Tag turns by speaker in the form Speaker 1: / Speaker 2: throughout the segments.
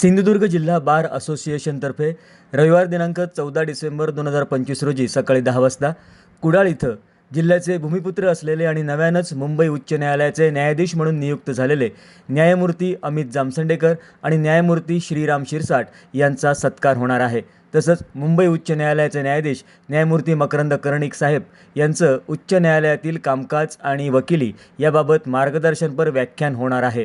Speaker 1: सिंधुदुर्ग जिल्हा बार असोसिएशनतर्फे रविवार दिनांक चौदा डिसेंबर दोन हजार पंचवीस रोजी सकाळी दहा वाजता कुडाळ इथं जिल्ह्याचे भूमिपुत्र असलेले आणि नव्यानंच मुंबई उच्च न्यायालयाचे न्यायाधीश म्हणून नियुक्त झालेले न्यायमूर्ती अमित जामसंडेकर आणि न्यायमूर्ती श्रीराम शिरसाट यांचा सत्कार होणार आहे. तसंच मुंबई उच्च न्यायालयाचे न्यायाधीश न्यायमूर्ती मकरंद कर्णिक साहेब यांचं उच्च न्यायालयातील कामकाज आणि वकिली याबाबत मार्गदर्शनपर व्याख्यान होणार आहे.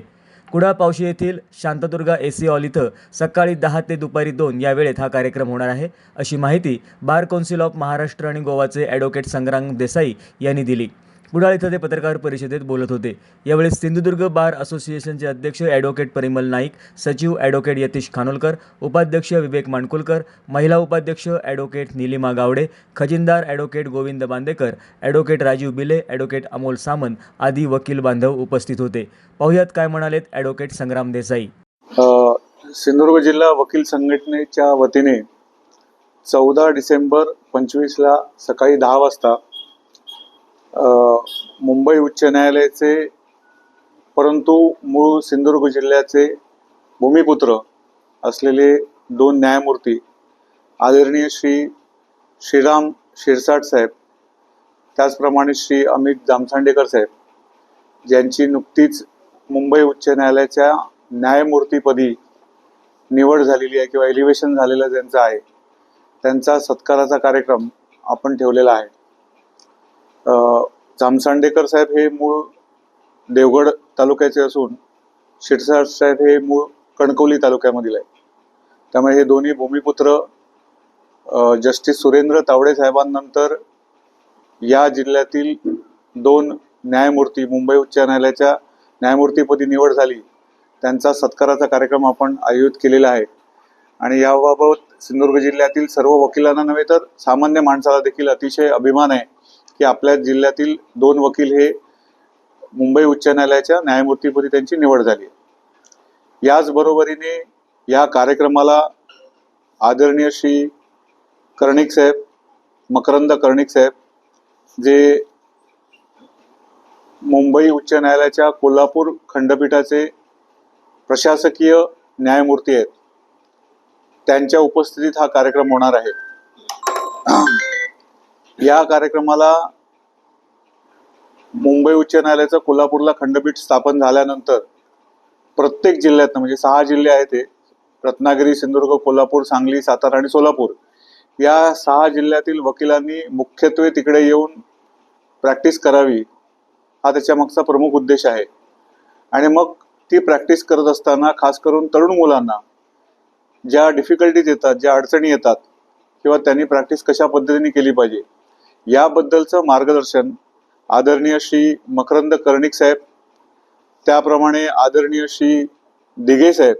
Speaker 1: कुडाळ पावशी येथील शांतदुर्गा ए सी हॉल इथं सकाळी दहा ते दुपारी दोन या वेळेत हा कार्यक्रम होणार आहे. अशी माहिती बार कौन्सिल ऑफ महाराष्ट्र आणि गोवाचे ॲडव्होकेट संग्राम देसाई यांनी दिली. कुडाळ इथं ते पत्रकार परिषदेत बोलत होते. यावेळी सिंधुदुर्ग बार असोसिएशनचे अध्यक्ष ॲडव्होकेट परिमल नाईक सचिव ॲडव्होकेट यतीश खानोलकर उपाध्यक्ष विवेक माणकुलकर महिला उपाध्यक्ष advocate Nilima Gawade खजिनदार advocate Govind Bandekar advocate Rajiv Bile advocate Amol Samant आदी वकील बांधव उपस्थित होते. पाहुयात काय म्हणालेत ॲडव्होकेट संग्राम देसाई.
Speaker 2: सिंधुदुर्ग जिल्हा वकील संघटनेच्या वतीने चौदा डिसेंबर पंचवीसला सकाळी दहा वाजता मुंबई उच्च न्यायालयाचे परंतु मूळ सिंधुदुर्ग जिल्ह्याचे भूमिपुत्र असलेले दोन न्यायमूर्ती आदरणीय श्री श्रीराम शिरसाट साहेब त्याचप्रमाणे श्री अमित जामसांडेकर साहेब ज्यांची नुकतीच मुंबई उच्च न्यायालयाच्या न्यायमूर्तीपदी निवड झालेली आहे किंवा एलिव्हेशन झालेलं ज्यांचं आहे त्यांचा सत्काराचा कार्यक्रम आपण ठेवलेला आहे. जामसांडेकर साहेब हे मूळ देवगड तालुक्याचे असून शिरसाट साहेब हे मूळ कणकवली तालुक्यामधील आहे त्यामुळे हे दोन्ही भूमिपुत्र जस्टिस सुरेंद्र तावडे साहेबांनंतर या जिल्ह्यातील दोन न्यायमूर्ती मुंबई उच्च न्यायालयाच्या न्यायमूर्तीपदी निवड झाली. त्यांचा सत्काराचा कार्यक्रम आपण आयोजित केलेला आहे. आणि याबाबत सिंधुदुर्ग जिल्ह्यातील सर्व वकिलांना नव्हे तर सामान्य माणसाला देखील अतिशय अभिमान आहे. की आपल्या जिल्ह्यातील दोन वकील हे मुंबई उच्च न्यायालयाच्या न्यायमूर्तीपदी त्यांची निवड झाली याचबरोबरीने या कार्यक्रमाला आदरणीय श्री कर्णिक साहेब मकरंद कर्णिक साहेब जे मुंबई उच्च न्यायालयाच्या कोल्हापूर खंडपीठाचे प्रशासकीय न्यायमूर्ती आहेत. त्यांच्या उपस्थितीत हा कार्यक्रम होणार आहे. या कार्यक्रमाला मुंबई उच्च न्यायालयाचं कोल्हापूरला खंडपीठ स्थापन झाल्यानंतर प्रत्येक जिल्ह्यातनं म्हणजे सहा जिल्हे आहेत ते रत्नागिरी सिंधुदुर्ग कोल्हापूर सांगली सातारा आणि सोलापूर या सहा जिल्ह्यातील वकिलांनी मुख्यत्वे तिकडे येऊन प्रॅक्टिस करावी हा त्याच्या मागचा प्रमुख उद्देश आहे. आणि मग ती प्रॅक्टिस करत असताना खास करून तरुण मुलांना ज्या डिफिकल्टीज येतात ज्या अडचणी येतात किंवा त्यांनी प्रॅक्टिस कशा पद्धतीने केली पाहिजे याबद्दलचं मार्गदर्शन आदरणीय श्री मकरंद कर्णिक साहेब त्याप्रमाणे आदरणीय श्री दिघे साहेब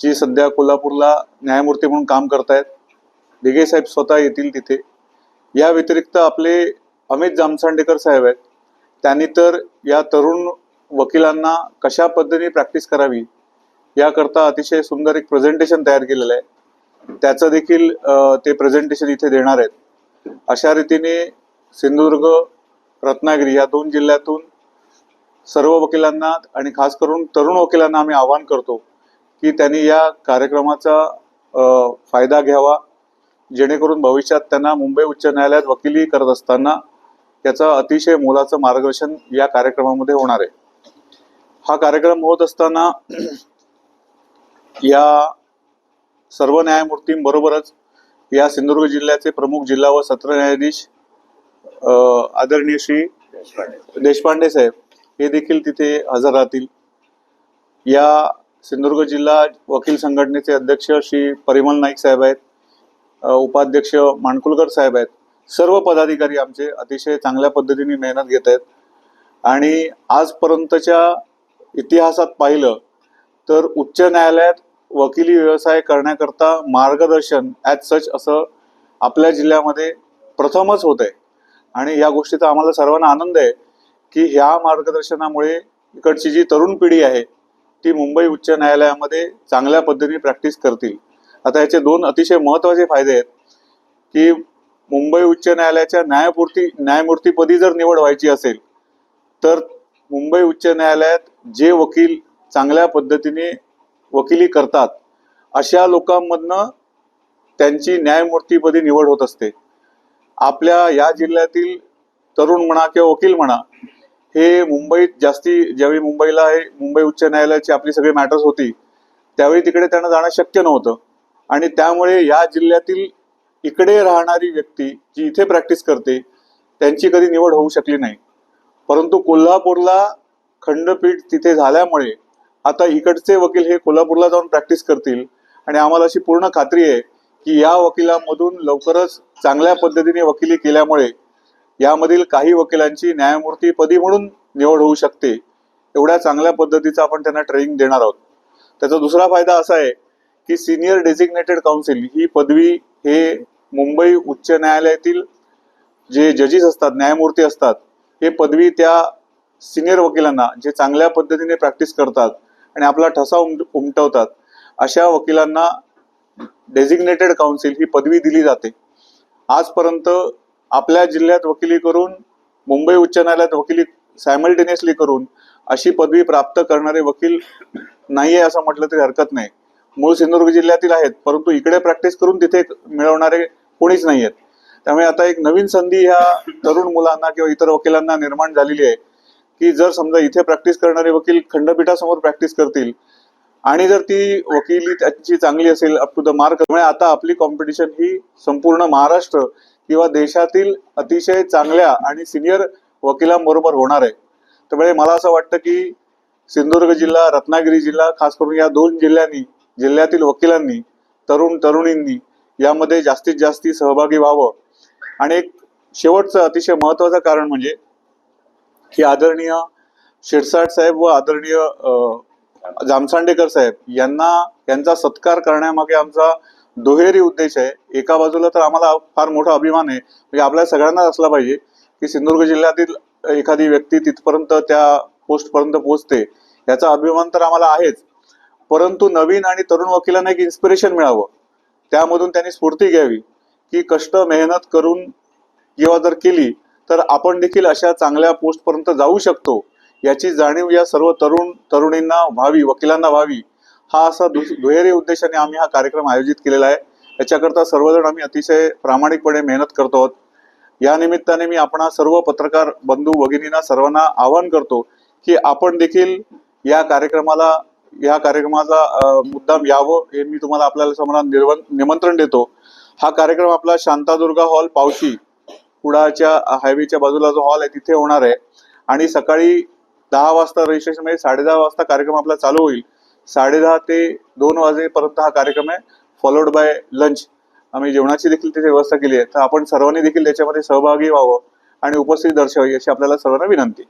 Speaker 2: जी सध्या कोल्हापूरला न्यायमूर्ती म्हणून काम करतायत. दिघे साहेब स्वतः येतील तिथे. या व्यतिरिक्त आपले अमित जामसांडेकर साहेब आहेत. त्यांनी तर या तरुण वकिलांना कशा पद्धतीने प्रॅक्टिस करावी याकरता अतिशय सुंदर एक प्रेझेंटेशन तयार केलेलं आहे. त्याचं देखील ते प्रेझेंटेशन इथे देणार आहेत. अशा रीतीने सिंधुदुर्ग रत्नागिरी या दोन जिल्ह्यातून सर्व वकिलांना आणि खास करून तरुण वकिलांना आम्ही आवाहन करतो की त्यांनी या कार्यक्रमाचा फायदा घ्यावा जेणेकरून भविष्यात त्यांना मुंबई उच्च न्यायालयात वकिली करत असताना त्याचं अतिशय मोलाचं मार्गदर्शन या कार्यक्रमामध्ये होणार आहे. हा कार्यक्रम होत असताना या सर्व न्यायमूर्तींबरोबरच या सिंधुदुर्ग जिल्ह्याचे प्रमुख जिल्हा व सत्र न्यायाधीश आदरणीय श्री देशपांडे साहेब हे देखील तिथे हजर राहतील. या सिंधुदुर्ग जिल्हा वकील संघटनेचे अध्यक्ष श्री परिमल नाईक साहेब आहेत उपाध्यक्ष माणकुलकर साहेब आहेत. सर्व पदाधिकारी आमचे अतिशय चांगल्या पद्धतीने मेहनत घेत आहेत. आणि आजपर्यंतच्या इतिहासात पाहिलं तर उच्च न्यायालयात वकिली व्यवसाय करण्याकरता मार्गदर्शन ॲज सच असं आपल्या जिल्ह्यामध्ये प्रथमच होत आहे आणि या गोष्टीचा आम्हाला सर्वांना आनंद आहे की ह्या मार्गदर्शनामुळे इकडची जी तरुण पिढी आहे ती मुंबई उच्च न्यायालयामध्ये चांगल्या पद्धतीने प्रॅक्टिस करतील. आता याचे दोन अतिशय महत्त्वाचे फायदे आहेत की मुंबई उच्च न्यायालयाच्या न्यायमूर्ती न्यायमूर्तीपदी जर निवड व्हायची असेल तर मुंबई उच्च न्यायालयात जे वकील चांगल्या पद्धतीने वकिली करतात अशा लोकांमधनं त्यांची न्यायमूर्तीपदी निवड होत असते. आपल्या या जिल्ह्यातील तरुण म्हणा किंवा वकील म्हणा हे मुंबईत जास्ती ज्यावेळी मुंबईला हे मुंबई उच्च न्यायालयाची आपली सगळी मॅटर्स होती त्यावेळी तिकडे त्यांना जाणं शक्य नव्हतं. आणि त्यामुळे या जिल्ह्यातील इकडे राहणारी व्यक्ती जी इथे प्रॅक्टिस करते त्यांची कधी निवड होऊ शकली नाही. परंतु कोल्हापूरला खंडपीठ तिथे झाल्यामुळे आता इकडचे वकील हे कोल्हापूरला जाऊन प्रॅक्टिस करतील. आणि आम्हाला अशी पूर्ण खात्री आहे की या वकिलांमधून लवकरच चांगल्या पद्धतीने वकिली केल्यामुळे यामधील काही वकिलांची न्यायमूर्तीपदी म्हणून निवड होऊ शकते. एवढ्या चांगल्या पद्धतीचा आपण त्यांना ट्रेनिंग देणार आहोत. त्याचा दुसरा फायदा असा आहे की सिनियर डेझिग्नेटेड काउन्सिल ही पदवी हे मुंबई उच्च न्यायालयातील जे जजेस असतात न्यायमूर्ती असतात हे पदवी त्या सिनियर वकिलांना जे चांगल्या पद्धतीने प्रॅक्टिस करतात आणि आपला ठसा उम उमटवतात अशा वकिलांना डेझिग्नेटेड काउन्सिल ही पदवी दिली जाते. आजपर्यंत आपल्या जिल्ह्यात वकिली करून मुंबई उच्च न्यायालयात वकिली सायमल्टेनियसली करून अशी पदवी प्राप्त करणारे वकील नाहीये असं म्हटलं तरी हरकत नाही. मूळ सिंधुदुर्ग जिल्ह्यातील आहेत परंतु इकडे प्रॅक्टिस करून तिथे मिळवणारे कोणीच नाही आहेत त्यामुळे आता एक नवीन संधी ह्या तरुण मुलांना किंवा इतर वकिलांना निर्माण झालेली आहे की जर समजा इथे प्रॅक्टिस करणारे वकील खंडपीठासमोर प्रॅक्टिस करतील आणि जर ती वकिली त्यांची चांगली असेल अप टू द मार्क म्हणजे आता आपली कॉम्पिटिशन ही संपूर्ण महाराष्ट्र किंवा देशातील अतिशय चांगल्या आणि सिनियर वकिलांबरोबर होणार आहे. त्यामुळे मला असं वाटतं की सिंधुदुर्ग जिल्हा रत्नागिरी जिल्हा खास करून या दोन जिल्ह्यांनी जिल्ह्यातील वकिलांनी तरुण तरुणींनी यामध्ये जास्तीत जास्त सहभागी व्हावं. आणि एक शेवटचं अतिशय महत्वाचं कारण म्हणजे की आदरणीय शिरसाट साहेब व आदरणीय जामसांडेकर साहेब यांना यांचा सत्कार करण्यामागे आमचा दुहेरी उद्देश आहे. एका बाजूला तर आम्हाला फार मोठा अभिमान आहे. म्हणजे आपल्या सगळ्यांनाच असला पाहिजे की सिंधुदुर्ग जिल्ह्यातील एखादी व्यक्ती तिथपर्यंत त्या पोस्टपर्यंत पोहोचते. याचा अभिमान तर आम्हाला आहेच. परंतु नवीन आणि तरुण वकिलांना एक इन्स्पिरेशन मिळावं. त्यामधून त्यांनी स्फूर्ती घ्यावी की कष्ट मेहनत करून किंवा जर केली तर आपण देखील अशा चांगल्या पोस्टपर्यंत जाऊ शकतो. याची जाणीव या सर्व तरुण तरुणींना व्हावी वकिलांना व्हावी हा असा दुहेरी उद्देशाने आम्ही हा कार्यक्रम आयोजित केलेला आहे. याच्याकरता सर्वजण आम्ही अतिशय प्रामाणिकपणे मेहनत करतो आहोत. या निमित्ताने मी आपणा सर्व पत्रकार बंधू भगिनींना सर्वांना आवाहन करतो की आपण देखील या कार्यक्रमाला या कार्यक्रमाचा मुद्दाम यावं हे मी तुम्हाला आपल्याला समोर निमंत्रण देतो. हा कार्यक्रम आपला शांतादुर्गा हॉल पावशी कुडाच्या हायवेच्या बाजूला जो हॉल आहे तिथे होणार आहे. आणि सकाळी दहा वाजता रजिस्ट्रेशन म्हणजे साडेदहा वाजता कार्यक्रम आपला चालू होईल. साडेदहा ते दोन वाजेपर्यंत हा कार्यक्रम आहे फॉलोड बाय लंच आम्ही जेवणाची देखील तिथे व्यवस्था केली आहे. तर आपण सर्वांनी देखील त्याच्यामध्ये सहभागी व्हावं आणि उपस्थिती दर्शवावी अशी आपल्याला सर्वांना विनंती.